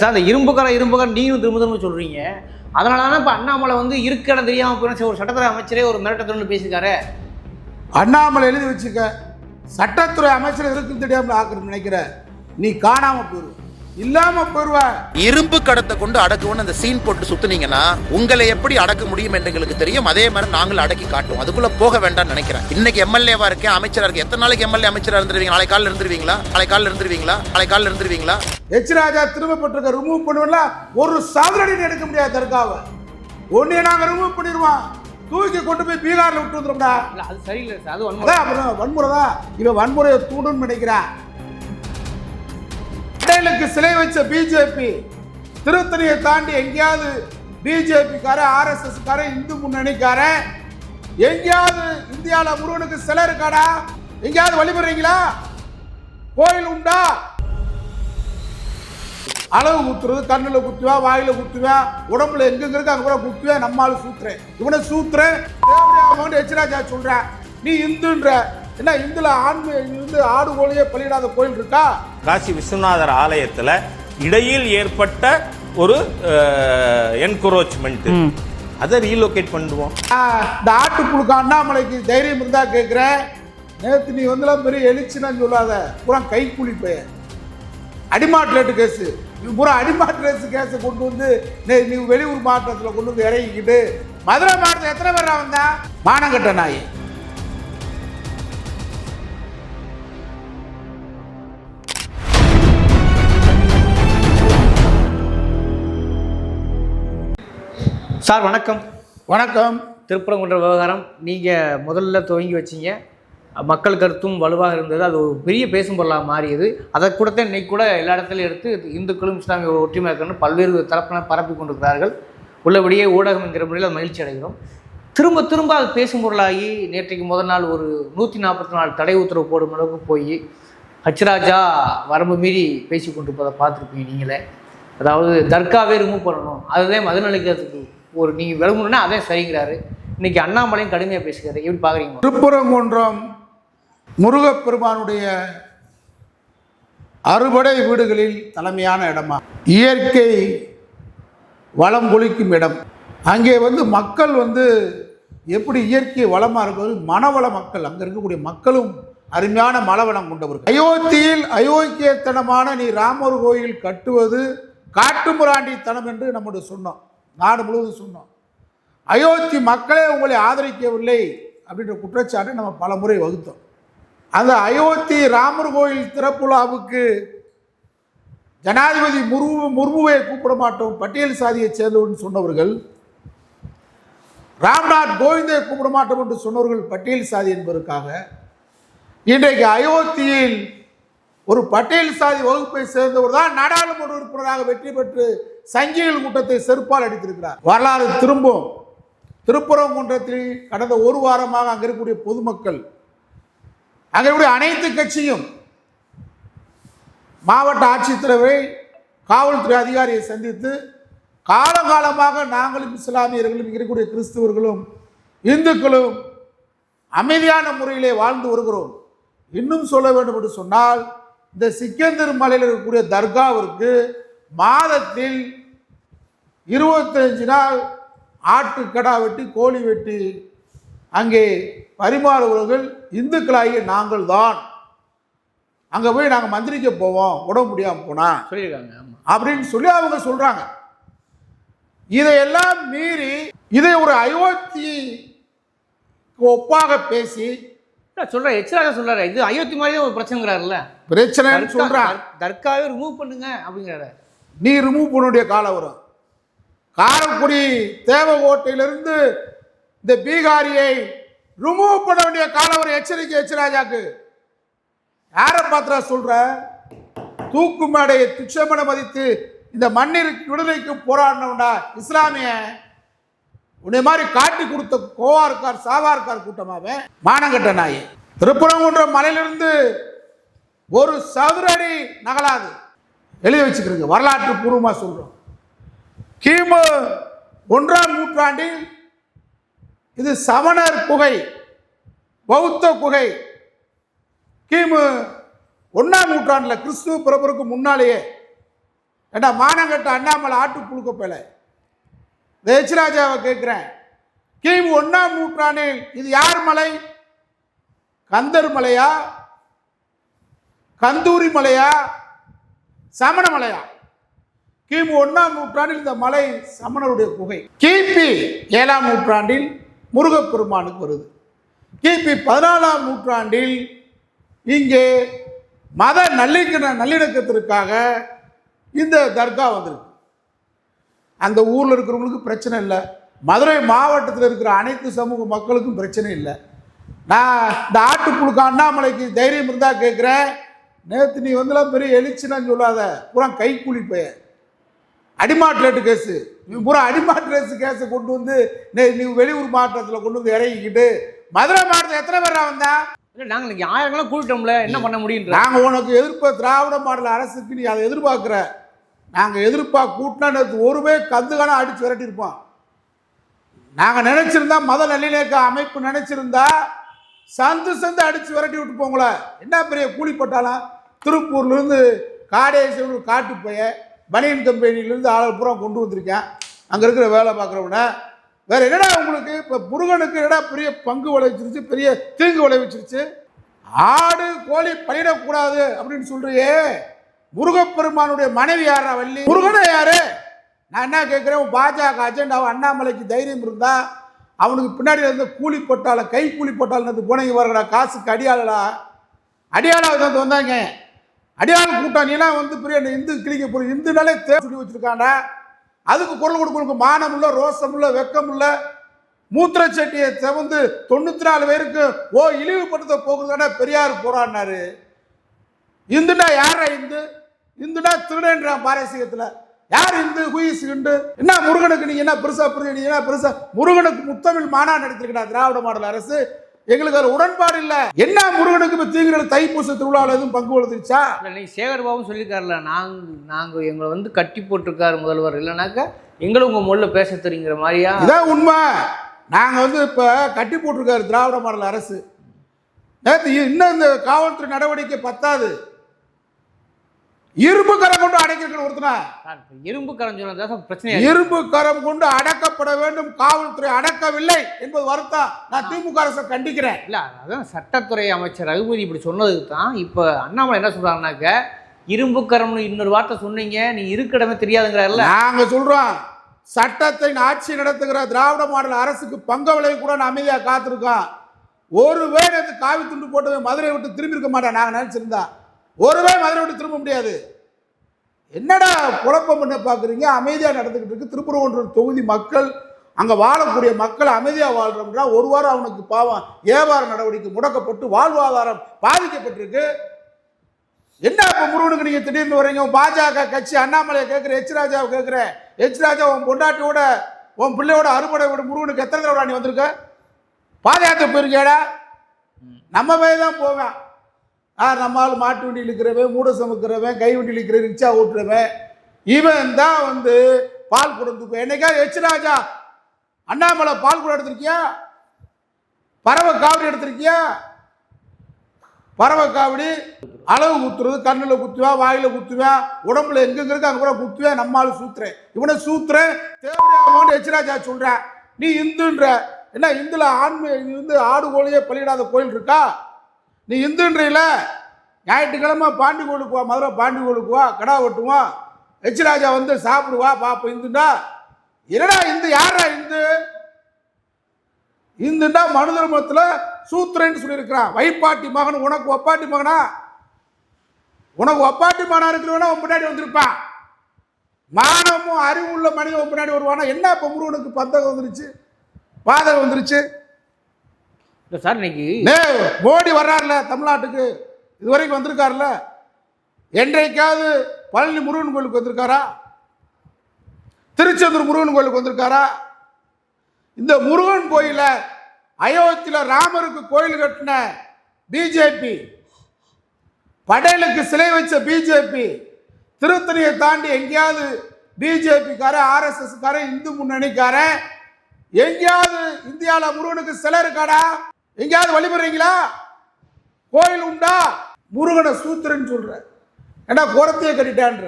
Sir அந்த இரும்புக்கார இரும்புக்கார நீங்களும் திரும்ப திரும்ப சொல்கிறீங்க அதனால தானே இப்போ அண்ணாமலை வந்து இருக்க தெரியாமல் போயிடும் ஒரு சட்டத்துறை அமைச்சரே ஒரு மிரட்டத்துடன் பேசியிருக்காரு. அண்ணாமலை எழுதி வச்சுக்க சட்டத்துறை அமைச்சர் இருக்குன்னு தெரியாமல் ஆக்குறது நினைக்கிற? நீ காணாமல் போயிருவ இல்லாம போயிருவ. இரும்பு கடத்தை கொண்டு அடக்குவோன்னு அந்த சீன் போட்டு சுத்துனீங்கன்னா உங்களை எப்படி அடக்க முடியும் என்று எங்களுக்கு தெரியும். அதே மாதிரி நாங்களும் அடக்கி காட்டுவோம். அதுக்குள்ள போக வேண்டாம்னு நினைக்கிறேன். இன்னைக்கு எம்எல்ஏவா இருக்கேன் அமைச்சரா இருக்கேன். எத்தனை நாளைக்கு எம்எல்ஏ அமைச்சரா இருந்துருவீங்க? நாளை காலில் இருந்துருவீங்களா? நாளை காலில் இருந்துருவீங்களா? நாளை காலில் இருந்துருவீங்களா? எச் ராஜா திரும்ப பெற்றிருக்க ரிமூவ் பண்ணுவல ஒரு சதுரடி எடுக்க முடியாது தர்காவை. ஒன்னே நாங்க ரிமூவ் பண்ணிடுவோம். தூக்கி கொண்டு போய் பீகார்ல விட்டு வந்துடும்டா இல்ல அது சரியில்லை சார். அது வன்முறை. வன்முறை தான். இவன் வன்முறையை தூண்டுன்னு நினைக்கிறான். பட்டேலுக்கு சிலை வச்ச பிஜேபி திருத்தணியை தாண்டி எங்கேயாவது பிஜேபி ஆர்எஸ்எஸ்காரன் கார இந்து முன்னணிக்காரன் எங்கேயாவது இந்தியாவில் முருகனுக்கு சிலை இருக்காடா? எங்கேயாவது வழிபடுறீங்களா? கோயில் உண்டா? அளவு குத்துறது கண்ணில் குத்துவேன் வாயில குத்துவேன் உடம்புல எங்கெங்க இருக்கு அங்க கூட குத்துவேன் நம்மால சூத்துறேன். இவனை சூத்துறேன். தேவையான எச்ராஜா சொல்கிறேன் நீ இந்துன்ற என்ன இந்துல ஆண்மை இந்து ஆடு கோழியே பலியிடாத கோயில் இருக்கா? காசி விஸ்வநாதர் ஆலயத்துல இடையில் ஏற்பட்ட ஒரு என்கரோச்மெண்ட் அதை ரீலோகேட் பண்ணுவோம் இந்த ஆட்டுப்புழுக்கு அண்ணாமலைக்கு தைரியம் இருந்தா கேட்கிறேன் நேத்து நீ வந்துலாம் பெரிய எழுச்சின்னு சொல்லாத. பூரா கைக்கூலி பையன் அடிமாட்லேட்டு கேஸு நீ பூரா அடிமாட்லேட்டு கேஸை கொண்டு வந்து நீ- நீ வெளியூர் மாவட்டத்தில் கொண்டு வந்து இறங்கிக்கிட்டு மதுரை மாவட்டத்தில் எத்தனை பேர் வந்தா? மானங்கட்ட நாய். சார் வணக்கம். வணக்கம். திருப்பரங்குன்ற விவகாரம் நீங்கள் முதல்ல துவங்கி வச்சீங்க. மக்கள் கருத்தும் வலுவாக இருந்தது. அது ஒரு பெரிய பேசும் பொருளாக மாறியது. அதை கூட தான் இன்னைக்கு கூட எல்லா இடத்துலையும் எடுத்து இந்துக்களும் இஸ்லாமிய ஒற்றுமை இருக்கணும் பல்வேறு தரப்பினர் பரப்பி கொண்டிருக்கிறார்கள். உள்ளபடியே ஊடகம் என்கிற முறையில் அது மகிழ்ச்சி அடைகிறோம். திரும்ப திரும்ப அது பேசும் பொருளாகி நேற்றைக்கு முதல் நாள் ஒரு நூற்றி நாற்பத்தி நாலு தடை உத்தரவு போடும் அளவுக்கு போய் ஹச்ராஜா வரம்பு மீறி பேசி கொண்டு பார்த்துருப்பீங்க நீங்களே. அதாவது தர்காவே ரிமூவ் பண்ணணும். அதுதான் மதுநலிக்கிறதுக்கு ஒரு நீங்கள் விளம்பணுன்னா அதே சரிங்கிறாரு. இன்னைக்கு அண்ணாமலையும் கடுமையாக பேசுகிறாரு. எப்படி பார்க்குறீங்க திருப்பரங்குன்றம் முருகப்பெருமானுடைய அறுபடை வீடுகளில் தலைமையான இடமா? இயற்கை வளம் கொளிக்கும் இடம். அங்கே வந்து மக்கள் வந்து எப்படி இயற்கை வளமாக இருக்கிறது? மனவள மக்கள். அங்கே இருக்கக்கூடிய மக்களும் அருமையான மலவளம் கொண்டவர்கள். அயோத்தியில் அயோக்கியத்தனமான நீ ராமர் கோயில் கட்டுவது காட்டுமுராண்டித்தனம் என்று நம்முடைய சொன்னோம். நாடு முழுவதும் சொன்னோம். அயோத்தி மக்களே உங்களை ஆதரிக்கவில்லை அப்படின்ற குற்றச்சாட்டை நம்ம பல முறை வகுத்தோம். அந்த அயோத்தி ராமர் கோயில் திறப்புலாவுக்கு ஜனாதிபதி முர்மு முர்முவை கூப்பிட மாட்டோம் பட்டியல் சாதியைச் சேர்ந்தவன் சொன்னவர்கள் ராம்நாத் கோவிந்தை கூப்பிட மாட்டோம் என்று சொன்னவர்கள் பட்டியல் சாதி என்பதற்காக இன்றைக்கு அயோத்தியில் ஒரு பட்டியல் சாதி வகுப்பை சேர்ந்தவர் தான் நாடாளுமன்ற உறுப்பினராக வெற்றி பெற்று சங்கிகள் கூட்டத்தை செருப்பால் அடித்திருக்கிறார். வரலாறு திரும்பும். திருப்பரங்குன்றத்தில் கடந்த ஒரு வாரமாக அங்கே இருக்கக்கூடிய பொதுமக்கள் அங்கே இருக்கக்கூடிய அனைத்து கட்சியும் மாவட்ட ஆட்சித்தலைவரை காவல்துறை அதிகாரியை சந்தித்து காலகாலமாக நாங்களும் இஸ்லாமியர்களும் இங்கே இருக்கக்கூடிய கிறிஸ்துவர்களும் இந்துக்களும் அமைதியான முறையிலே வாழ்ந்து வருகிறோம். இன்னும் சொல்ல வேண்டும் என்று சொன்னால் இந்த சிக்கந்தர் மலையில் இருக்கக்கூடிய தர்காவிற்கு மாதத்தில் இருபத்தஞ்சு நாள் ஆட்டுக்கடா வெட்டி கோழி வெட்டி அங்கே பரிமாறுபவர்கள் இந்துக்களாகிய நாங்கள் தான் அங்கே போய் நாங்கள் மந்திரிக்க போவோம் உடம்பு முடியாமல் போனால் சொல்லியிருக்காங்க அப்படின்னு சொல்லி அவங்க சொல்றாங்க. இதையெல்லாம் மீறி இதை ஒரு அயோத்தி ஒப்பாக பேசி சொல்கிறேன் எச்சராக சொல்கிறாரு இது அயோத்தி மாதிரி ஒரு பிரச்சனைங்கிறாருல்ல. சொல்றான் தர்- தர்காவே ரிமூவ் பண்ணுங்க அப்படிங்கிறாரு. நீ ரிமூவ் பண்ணுடைய காலம் வரும் காரக்குடி தேவகோட்டையிலிருந்து இந்த பீகாரியை ரிமூவ் பண்ண வேண்டிய காலம் வரும் எச்சரிக்கை எச்சராஜாக்கு யாரை பாத்திரா சொல்ற தூக்கு மேடையை துச்சமன மதித்து இந்த மண்ணிற்கு விடுதலைக்கு போராடினவன்டா இஸ்லாமிய. உன்னை மாதிரி காட்டி கொடுத்த கோவா இருக்கார் சாவா இருக்கார் கூட்டமாவே மானங்கட்ட நாய். திருப்பரங்குன்றம் மலையிலிருந்து ஒரு சதுரடி நகலாது. எழுதி வச்சுக்கிறீங்க. வரலாற்று பூர்வமாக சொல்கிறோம் கிமு ஒன்றாம் நூற்றாண்டில் இது சமணர் குகை பௌத்த குகை. கிமு ஒன்றாம் நூற்றாண்டில் கிறிஸ்துவ பிறப்பருக்கு முன்னாலேயே ஏண்டா மானங்கட்ட அண்ணாமலை ஆட்டு புழுக்க போல? இந்த எச் கேட்குறேன். கிமு ஒன்றாம் நூற்றாண்டில் இது யார் மலை? கந்தர் மலையா? கந்தூரி மலையா? சமண மலையா கிமு ஒன்றாம் நூற்றாண்டில் இந்த மலை சமணருடைய குகை. கிபி ஏழாம் நூற்றாண்டில் முருகப்பெருமானுக்கு வருது. கிபி பதினாலாம் நூற்றாண்டில் இங்கே மத நல்லிணக்க நல்லிணக்கத்திற்காக இந்த தர்கா வந்திருக்கு. அந்த ஊரில் இருக்கிறவங்களுக்கு பிரச்சனை இல்லை. மதுரை மாவட்டத்தில் இருக்கிற அனைத்து சமூக மக்களுக்கும் பிரச்சனை இல்லை. நான் இந்த ஆட்டுப்புழுக்க அண்ணாமலைக்கு தைரியம் இருந்தால் கேட்குறேன் நேற்று நீ வந்துலாம் பெரிய எழுச்சினான்னு சொல்லாத. பூரா கைக்கூலி போய அடிமாட்ரேட்டு கேஸு. இவன் பூரா அடிமாட்ரேஸ் கேஸை கொண்டு வந்து நே- நீ வெளியூர் மாவட்டத்தில் கொண்டு வந்து இறங்கிக்கிட்டு மதுரை மாவட்டத்தில் எத்தனை பேரா வந்தா? இல்லை நாங்கள் இன்னைக்கு ஆயிரங்களாம் கூட்டிட்டோம்ல என்ன பண்ண முடியுன்ற? நாங்கள் உனக்கு எதிர்ப்ப திராவிட மாடல் அரசுக்கு நீ அதை எதிர்பார்க்குற. நாங்கள் எதிர்ப்பா கூட்டினா நேற்று ஒரு பேர் கந்துகான அடித்து விரட்டியிருப்போம். நாங்கள் நினச்சிருந்தா மத நல்லிணக்க அமைப்பு நினச்சிருந்தா சந்து சந்து அடித்து விரட்டி விட்டு போங்கள. என்ன பெரிய கூலி போட்டாலாம்? திருப்பூர்லேருந்து காடேஸ்வரர் காட்டு போய பனியன் கம்பெனிலேருந்து ஆளை பூரா கொண்டு வந்திருக்கேன். அங்கே இருக்கிற வேலை பார்க்குறவன. வேறு என்னடா உங்களுக்கு? இப்போ முருகனுக்கு என்னடா பெரிய பங்கு விளைவிச்சிருச்சு? பெரிய தீங்கு விளைவிச்சிருச்சு? ஆடு கோழி பலியிடக்கூடாது அப்படின்னு சொல்றியே. முருகப்பெருமானுடைய மனைவி யாரா வள்ளி? முருகனை யாரு? நான் என்ன கேட்குறேன் உன் பாஜக அஜெண்டாவை அண்ணாமலைக்கு தைரியம் இருந்தால் அவனுக்கு பின்னாடி இருந்து கூலி போட்டால கை கூலி போட்டாலும் போனீங்க வரடா காசுக்கு அடியாளடா. அடியாளா வந்து வந்தாங்க. அடியாள் கூட்டம் நீலாம் வந்து பெரிய இந்து கிளிக்க போகிற இந்துனாலே தேவை சொல்லி வச்சிருக்காண்டா அதுக்கு குரல் கொடுக்கணும் மானம் இல்லை ரோசம் இல்லை வெக்கம் இல்லை மூத்திர சட்டியை செவந்து தொண்ணூற்றி நாலு பேருக்கு ஓ இழிவுபடுத்த போகிறதாடா பெரியார் போராடினாரு. இந்துனா யாரா இந்து? இந்துனா திருடன்றான் பாரசீகத்தில். யார் இந்து ஹுயிஸ் இந்து என்ன முருகனுக்கு நீங்க என்ன பெருசா புரிஞ்சு என்ன பெருசா? முருகனுக்கு முத்தமிழ் மாநாடு நடத்திருக்கா திராவிட மாடல் அரசு. எங்களுக்கு அது உடன்பாடு இல்ல. என்ன முருகனுக்கு இப்ப தீங்கிற தைப்பூச திருவிழாவில் எதுவும் பங்கு வளர்ந்துச்சா இல்லை சேகர் பாபு சொல்லியிருக்காருல நாங்கள் நாங்கள் எங்களை வந்து கட்டி போட்டிருக்காரு முதல்வர். இல்லைனாக்கா எங்களும் உங்கள் மொழியில் பேச தெரியுங்கிற மாதிரியா? இதான் உண்மை. நாங்க வந்து இப்ப கட்டி போட்டிருக்காரு திராவிட மாடல் அரசு. நேற்று இன்னும் இந்த காவல்துறை நடவடிக்கை பத்தாது. இரும்பு கரம் கொண்டு அடைக்கிற ஒருத்தனா. இரும்பு கரம் சொன்னதா சார் பிரச்சனை இரும்பு கரம் கொண்டு அடக்கப்பட வேண்டும் காவல்துறை அடக்கவில்லை என்பது வருத்தம். நான் திமுக அரசை கண்டிக்கிறேன். இல்லை அதான் சட்டத்துறை அமைச்சர் ரகுபதி இப்படி சொன்னதுக்கு தான் இப்போ அண்ணாமலை என்ன சொல்கிறாங்கனாக்க இரும்பு கரம்னு இன்னொரு வார்த்தை சொன்னீங்க நீ இருக்கிடமே தெரியாதுங்கிறாருல நாங்க சொல்றோம் சட்டத்தை ஆட்சி நடத்துகிற திராவிட மாடல் அரசுக்கு பங்க விளைவு கூட நான் அமைதியா காத்திருக்கோம். ஒரு வேடு அது காவி துண்டு போட்டு மதுரை விட்டு திரும்பி இருக்க மாட்டேன் நாங்க நினைச்சிருந்தா. ஒருவே மதுரை விட்டு திரும்ப முடியாது. என்னடா குழப்பம் பண்ண பார்க்குறீங்க அமைதியாக நடந்துக்கிட்டு இருக்கு. திருப்பூர் தொகுதி மக்கள் அங்கே வாழக்கூடிய மக்கள் அமைதியாக வாழ்கிறோம்னா ஒரு வாரம் அவனுக்கு பாவம் வியாபார நடவடிக்கை முடக்கப்பட்டு வாழ்வாதாரம் பாதிக்கப்பட்டிருக்கு. என்ன இப்போ முருகனுக்கு நீங்கள் திடீர்னு வரீங்க உன் பாஜக கட்சி அண்ணாமலையை கேட்குற எச் ராஜாவை கேட்குற எச் ராஜா உன் பொண்டாட்டியோட உன் பிள்ளையோட அறுபடை விட முருகனுக்கு எத்தனை தடவை நீ வந்திருக்க? பாதயாத்திரை போயிருக்கேடா நம்ம போய் தான் போவேன். ஆ நம்ம ஆள் மாட்டு வண்டி இழுக்கிறவன் மூட சமைக்கிறவன் கை வண்டி இழுக்கிற ரிக்ஷா ஓட்டுறவன் இவன் தான் வந்து பால் கொடுத்து என்னைக்கா எச் ராஜா? அண்ணாமலை பால் கூட எடுத்திருக்கியா? பறவை காவடி எடுத்திருக்கியா? பறவை காவடி. அளவு குத்துறது கண்ணில் குத்துவேன் வாயில் குத்துவேன் உடம்புல எங்கெங்க இருக்கு அங்கே கூட குத்துவேன் நம்மால் சூத்துறேன். இவனை சூத்துறேன். தேவையான எச்ராஜா சொல்கிறேன் நீ இந்துன்ற. என்ன இந்துல ஆண்மை நீ வந்து ஆடு கோழியே பலியிடாத கோயில் இருக்கா? நீ இந்துன்றீல? ஞாயிற்றுக்கிழமை பாண்டி கோளுக்கு வா மதுரை பாண்டி கோளுக்கு வா கடா வெட்டுவோம் எச்ராஜா வந்து சாப்பிடுவா பாப்ப இந்துண்டா? என்னடா இந்து? யாரா இந்து? இந்துண்டா மனு தர்மத்தில் சூத்திரன்னு சொல்லியிருக்கிறான். வைப்பாட்டி மகன் உனக்கு ஒப்பாட்டி மகனா? உனக்கு ஒப்பாட்டி மகனா இருக்கிறவனா உன் பின்னாடி வந்திருப்பான். மானமும் அறிவுள்ள மனிதன் உன் பின்னாடி வருவானா? என்ன இப்போ முருகனுக்கு பந்தகம் வந்துருச்சு? பாதகம் வந்துருச்சு? இல்லை சார் இன்னைக்கு மோடி வர்றாருல தமிழ்நாட்டுக்கு. இது வரைக்கும் வந்திருக்காருல்ல என்றைக்காவது பழனி முருகன் கோயிலுக்கு வந்திருக்காரா? திருச்செந்தூர் முருகன் கோயிலுக்கு வந்திருக்காரா? இந்த முருகன் கோயில அயோத்தியில் ராமருக்கு கோயில் கட்டின பிஜேபி படேலுக்கு சிலை வச்ச பிஜேபி திருத்தணியை தாண்டி எங்கேயாவது பிஜேபிக்காரன் ஆர்எஸ்எஸ்காரன் இந்து முன்னணிக்காரன் எங்கேயாவது இந்தியாவில் முருகனுக்கு சிலை இருக்காடா? எங்கேயாவது வழிபடுறீங்களா? கோயில் உண்டா? முருகனை சூத்திரன்னு சொல்ற. ஏன்னா குரத்தையை கட்டிட்டான்ற?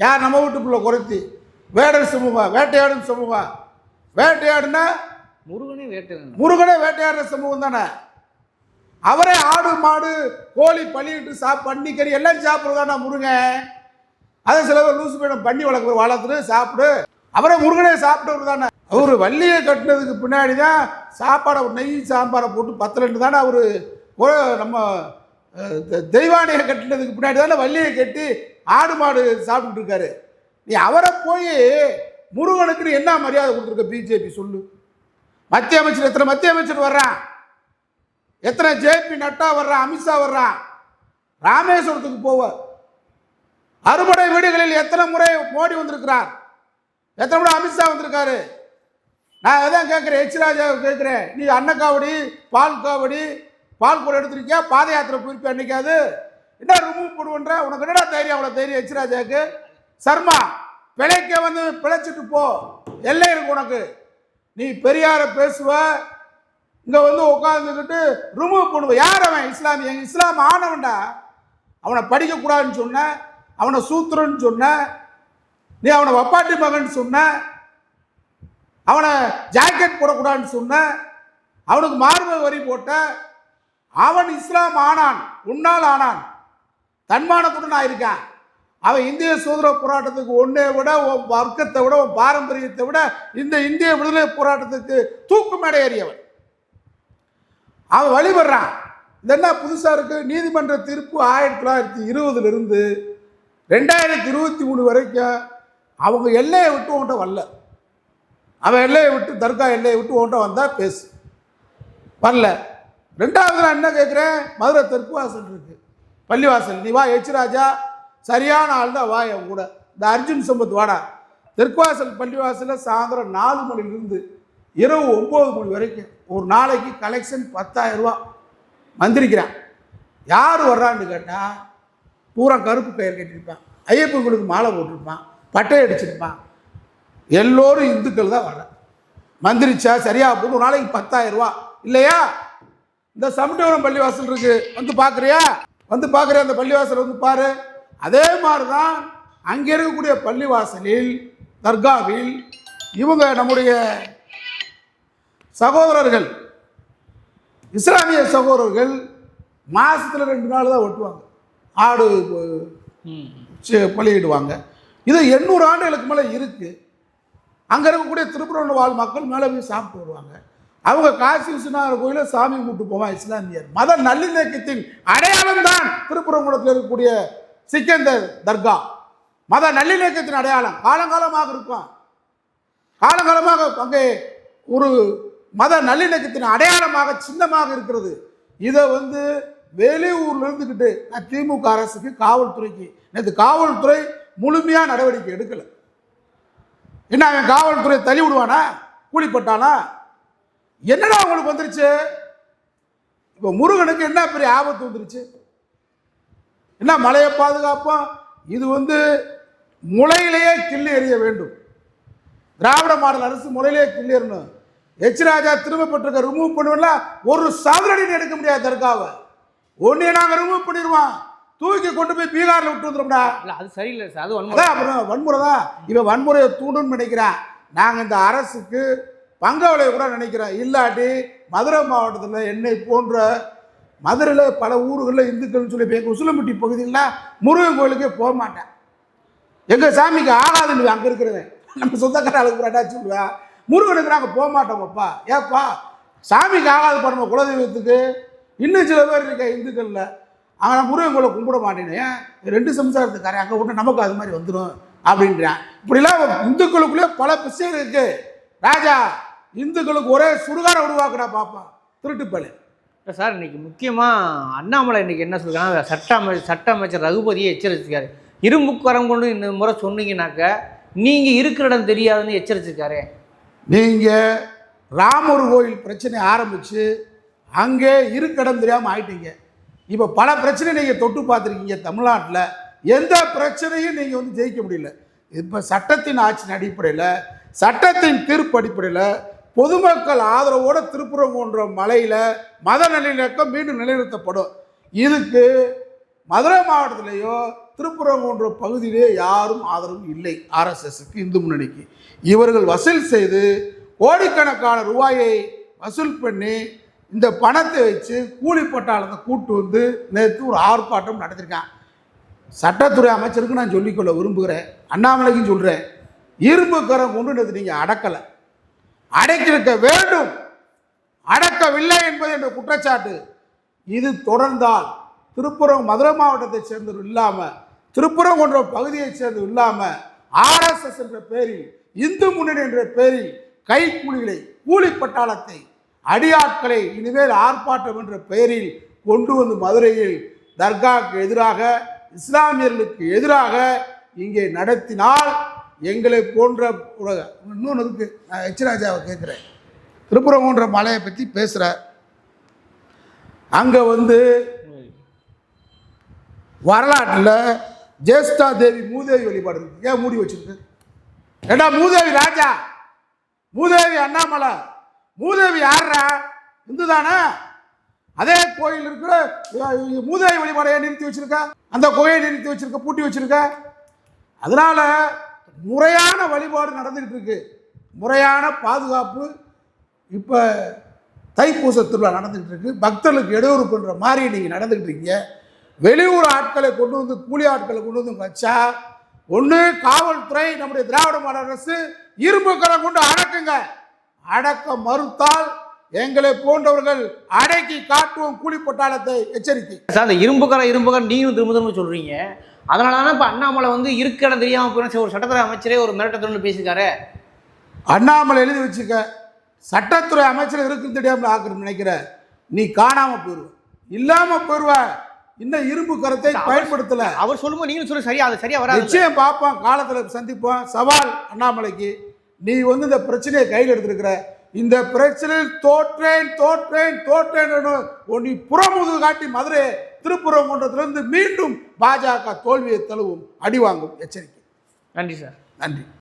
யார் நம்ம வீட்டுக்குள்ள குறைத்தி வேடர் சமூகம் வேட்டையாடும் சமூகம் வேட்டையாடுனா முருகனே வேட்டை முருகனே வேட்டையாடுற சமூகம் தானே? அவரே ஆடு மாடு கோழி பள்ளிட்டு சாப் பன்னிக்கறி எல்லாம் சாப்பிட்றதானா முருகன். அதை சில பேர் லூசு போயிடும் பண்ணி வளர்க்குற வளர்த்துட்டு சாப்பிடு. அவரை முருகனே சாப்பிட்டவர் தானே. அவர் வள்ளியை கட்டினதுக்கு பின்னாடி தான் சாப்பாடை நெய் சாம்பாரை போட்டு பத்தலன்னு தானே அவர் நம்ம தெ- தெய்வானையை கட்டினதுக்கு பின்னாடி தானே வள்ளியை கட்டி ஆடு மாடு சாப்பிட்டுட்டு இருக்காரு. நீ அவரை போய் முருகனுக்குன்னு என்ன மரியாதை கொடுத்துருக்க பிஜேபி சொல்லு. மத்திய அமைச்சர் எத்தனை மத்திய அமைச்சர் வர்றான்? எத்தனை ஜேபி நட்டா வர்றான் அமித்ஷா வர்றான்? ராமேஸ்வரத்துக்கு போவ அறுபடை வீடுகளில் எத்தனை முறை மோடி வந்திருக்கிறார்? எத்தனை முறை அமித்ஷா வந்திருக்காரு? நான் அதான் கேட்குறேன் எச் ராஜாவை கேட்குறேன். நீ அன்னக்காவடி பால் காவடி பால் கூட எடுத்திருக்கியா? பாத யாத்திரை போயிருப்பியா அன்னைக்காது என்ன ரிமூவ் பண்ணுவன்ற உனக்கு என்னடா தைரியம்? அவ்வளோ தைரியம் எச் ராஜாவுக்கு சர்மா பிழைக்க வந்து பிழைச்சிட்டு போ. எல்லை இருக்கு உனக்கு. நீ பெரியார பேசுவ. இங்கே வந்து உட்காந்துக்கிட்டு ரிமூவ் பண்ணுவ யார் அவன்? இஸ்லாமிய? இஸ்லாம் ஆனவன்டா. அவனை படிக்கக்கூடாதுன்னு சொன்ன. அவனை சூத்திரன்னு சொன்ன. நீ அவனை வப்பாட்டி மகன் சொன்ன அவனை ஜாக்கெட் போடக்கூடாதுன்னு சொன்ன அவனுக்கு மார்பு வரி போட்ட அவன் இஸ்லாம் ஆனான் உன்னால் ஆனான். தன்மானத்துடன் ஆயிருக்கான் அவன் இந்திய சுதந்திர போராட்டத்துக்கு ஒன்றை விட உன் வர்க்கத்தை விட உன் பாரம்பரியத்தை விட இந்த இந்திய விடுதலை போராட்டத்துக்கு தூக்கு மேடை ஏறியவன் அவன் வழிபடுறான். இது என்ன புதுசாக இருக்குது நீதிமன்ற தீர்ப்பு ஆயிரத்தி தொள்ளாயிரத்தி இருபதுலேருந்து ரெண்டாயிரத்தி இருபத்தி மூணு வரைக்கும் அவங்க எல்லையை விட்டு உன்ட்ட வரல. அவன் எல்லையை விட்டு தர்கா எல்லையை விட்டு உன்ட்ட வந்தால் பேசு. வரல. ரெண்டாவது நான் என்ன கேட்குறேன் மதுரை தெற்கு வாசல் இருக்கு. பள்ளிவாசல். நீ வா எச் சரியான ஆள் தான் வா என் கூட. இந்த அர்ஜுன் சம்பத் வாடா. தெற்குவாசல் பள்ளிவாசலில் சாயந்தரம் நாலு மணிலிருந்து இரவு ஒம்பது மணி வரைக்கும் ஒரு நாளைக்கு கலெக்ஷன் பத்தாயிரம் ரூபா வந்திருக்கிறான். யார் வர்றான்னு கேட்டால் பூரா கருப்பு கயிறு கட்டியிருப்பான். ஐயப்பங்களுக்கு மாலை போட்டிருப்பான். பட்டை அடிச்சிருப்பான் எல்லோரும் இந்துக்கள் தான் வர்றான் மந்திரிச்சா சரியா போட்டு ஒரு நாளைக்கு பத்தாயிரம் ரூபா. இல்லையா? இந்த சமட்டவரம் பள்ளிவாசல் இருக்கு. வந்து பார்க்குறியா வந்து பார்க்குறியா அந்த பள்ளிவாசல் வந்து பாரு. அதே மாதிரி தான் அங்கே இருக்கக்கூடிய பள்ளிவாசலில் தர்காவில் இவங்க நம்முடைய சகோதரர்கள் இஸ்லாமிய சகோதரர்கள் மாசத்துல ரெண்டு நாள் தான் வெட்டுவாங்க ஆடு பலியிடுவாங்க. இது எண்ணூறு ஆண்டுகளுக்கு மேலே இருக்குது அங்கே இருக்கக்கூடிய திருப்பரங்குன்ற வாழ் மக்கள் மேலே போய் சாப்பிட்டு வருவாங்க. அவங்க காசி விஸ்வநாதர் கோயிலில் சாமி கும்பிட்டு போவான் இஸ்லாமியர். மத நல்லிணக்கத்தின் அடையாளம் தான் திருப்பரங்குன்றத்தில் இருக்கக்கூடிய சிக்கந்தர் தர்கா. மத நல்லிணக்கத்தின் அடையாளம். காலங்காலமாக இருக்கும். காலங்காலமாக அங்கே ஒரு மத நல்லிணக்கத்தின் அடையாளமாக சின்னமாக இருக்கிறது. இதை வந்து வெளியூர்ல இருந்துக்கிட்டு திமுக அரசுக்கு காவல்துறைக்கு நேற்று காவல்துறை முழுமையாக நடவடிக்கை எடுக்கலை. என்ன அவன் காவல்துறை தள்ளி விடுவானா? கூலிப்பட்டானா? என்னடா உங்களுக்கு வந்துருச்சு? இப்போ முருகனுக்கு என்ன பெரிய ஆபத்து வந்துருச்சு? என்ன மலையை பாதுகாப்போம் இது வந்து முளையிலேயே கிள்ளி எறிய வேண்டும். திராவிட மாடல் அரசு முறையிலே கிளியர்னு எச் ராஜா திரும்பப்பட்டிருக்க ரிமூவ் பண்ணுவோம்ல ஒரு சதுரடி எடுக்க முடியாது தர்காவை. ஒன்றே நாங்கள் ரிமூவ் பண்ணிடுவோம். தூக்கி கொண்டு போய் பீகாரில் விட்டு வந்துடும்டா இல்லை அது சரியில்லை சார் அது வன்முறை. அப்புறம் வன்முறை தான் இவன் வன்முறையை தூண்டுன்னு நினைக்கிறான். நாங்கள் இந்த அரசுக்கு பங்கவலை கூட நினைக்கிறோம். இல்லாட்டி மதுரை மாவட்டத்தில் என்னை போன்ற மதுரையில் பல ஊர்களில் இந்துக்கள்னு சொல்லி பேர் உசிலம்பட்டி பகுதியில் முருகன் கோயிலுக்கே போக மாட்டேன். எங்கள் சாமிக்கு ஆகாதுன்னு அங்கே இருக்கிறவன் நம்ம சொந்தக்கார அளவுக்கு ரெண்டா சொல்லுவேன் முருகனுக்கு நாங்கள் போக மாட்டோமப்பா ஏப்பா சாமிக்கு ஆகாது பண்ணுவோம் குலதெய்வத்துக்கு. இன்னும் சில பேர் இருக்க இந்துக்களில். முருகன் கோயிலை கும்பிட மாட்டேன்னு. ஏன்? ரெண்டு சம்சாரத்துக்காரன் அங்கே விட்டு நமக்கு அது மாதிரி வந்துடும் அப்படின்றான். இப்படிலாம் இந்துக்களுக்குள்ளே பல விஷயம் இருக்கு. ராஜா இந்துக்களுக்கு ஒரே சுடுகாரம் உருவாக்குடா பாப்பா. திருட்டுப்பள்ளி இல்லை சார் இன்னைக்கு முக்கியமாக அண்ணாமலை இன்னைக்கு என்ன சொல்றாங்க? சட்ட அமை சட்ட அமைச்சர் ரகுபதியை எச்சரிச்சிருக்காரு. இரும்புக்கரம் கொண்டு இந்த முறை சொன்னீங்கன்னாக்க நீங்கள் இருக்கிற இடம் தெரியாதுன்னு எச்சரிச்சிருக்காரு. நீங்கள் ராமர் கோயில் பிரச்சனை ஆரம்பித்து அங்கே இருக்கடம் தெரியாமல் ஆயிட்டீங்க. இப்போ பல பிரச்சனை நீங்கள் தொட்டு பார்த்துருக்கீங்க தமிழ்நாட்டில். எந்த பிரச்சனையும் நீங்கள் வந்து ஜெயிக்க முடியல. இப்போ சட்டத்தின் ஆட்சியின் அடிப்படையில் சட்டத்தின் தீர்ப்பு அடிப்படையில் பொதுமக்கள் ஆதரவோடு திருப்புறங்குன்ற மலையில் மத நல்லிணக்கம் மீண்டும் நிலைநிறுத்தப்படும். இதுக்கு மதுரை மாவட்டத்திலேயோ திருப்புறங்குன்ற பகுதியிலே யாரும் ஆதரவும் இல்லை. ஆர்எஸ்எஸ்க்கு இந்து முன்னணிக்கு. இவர்கள் வசூல் செய்து கோடிக்கணக்கான ரூபாயை வசூல் பண்ணி இந்த பணத்தை வச்சு கூலி பட்டாளத்தை கூட்டு வந்து நேற்று ஒரு ஆர்ப்பாட்டம் நடத்திருக்கான். சட்டத்துறை அமைச்சருக்கு நான் சொல்லிக்கொள்ள விரும்புகிறேன். அண்ணாமலைக்கும் சொல்கிறேன் இரும்புக்கரம் கொண்டு நேற்று நீங்கள் அடக்கலை. அடக்கியிருக்க வேண்டும். அடக்கவில்லை என்பது என்ற குற்றச்சாட்டு. இது தொடர்ந்தால் திருப்புரம் மதுரை மாவட்டத்தைச் சேர்ந்தவர் இல்லாமல் திருப்புரம் போன்ற பகுதியைச் சேர்ந்தவர் இல்லாமல் ஆர்எஸ்எஸ் என்ற பெயரில் இந்து முன்னணி என்ற பெயரில் கைக்கூலிகளை கூலி பட்டாளத்தை அடியாட்களை இனிமேல் ஆர்ப்பாட்டம் என்ற பெயரில் கொண்டு வந்து மதுரையில் தர்காவுக்கு எதிராக இஸ்லாமியர்களுக்கு எதிராக இங்கே நடத்தினால் எங்களை போன்ற இன்னொன்று இருக்கு நான் எச் கேட்குறேன். கேட்குறேன் திருப்புறங்குன்ற மலையை பற்றி பேசுகிறார் அங்கே வந்து வரலாற்றில் ஜேஷ்டா தேவி மூதேவி வழிபாடு இருக்கு. ஏன் மூடி வச்சிருக்கு? ஏண்டா மூதேவி ராஜா? மூதேவி அண்ணாமலை. மூதேவி யாரா இந்து தானே அதே கோயில் இருக்கிற மூதேவி வழிபாடையை நிறுத்தி வச்சிருக்க? அந்த கோயிலை நிறுத்தி வச்சிருக்க பூட்டி வச்சிருக்க? அதனால முறையான வழிபாடு நடந்துகிட்டு இருக்கு. முறையான பாதுகாப்பு இப்போ தைப்பூச திருவிழா நடந்துகிட்டு இருக்கு. பக்தர்களுக்கு இடையூறு பண்ணுற மாதிரி நீங்கள் நடந்துகிட்டு இருக்கீங்க. வெளியூர் ஆட்களை கொண்டு வந்து கூலி ஆட்களை கொண்டு வந்து வச்சா ஒன்று காவல்துறை நம்முடைய திராவிட மாடல் அரசு இரும்பு கரம் கொண்டு அடக்குங்க. அடக்க மறுத்தால் எங்களை போன்றவர்கள் அடக்கி காட்டுவோம் கூலி பட்டாளத்தை எச்சரிக்கை. சார் அந்த இரும்புக்கார இரும்புக்கார நீங்களும் திரும்ப திரும்ப சொல்றீங்க. அதனால தானே இப்போ அண்ணாமலை வந்து இருக்க இடம் தெரியாமல் போயிடும் ஒரு சட்டத்துறை அமைச்சரே ஒரு மிரட்டத்தோடு பேசியிருக்காரு. அண்ணாமலை எழுதி வச்சுக்க சட்டத்துறை அமைச்சர் இருக்கு தெரியாமல் ஆக்குறது நினைக்கிற நீ காணாம போயிருவ. இல்லாம போயிருவ. இன்னும் இரும்பு கரத்தை பயன்படுத்தல. அவர் சொல்லும்போது நீங்களும் சொல்லு சரியா அது சரியா வராது. நிச்சயம் பார்ப்போம் காலத்துல சந்திப்போம். சவால் அண்ணாமலைக்கு. நீ வந்து இந்த பிரச்சனையை கையில் எடுத்திருக்கிற. இந்த பிரச்சனையில் தோற்றேன் தோற்றேன் தோற்றேன் நீ புறமுது காட்டி மதுரை திருப்புறங்குன்றத்திலிருந்து மீண்டும் பாஜக தோல்வியை தழுவும் அடி வாங்கும் எச்சரிக்கை. நன்றி சார். நன்றி.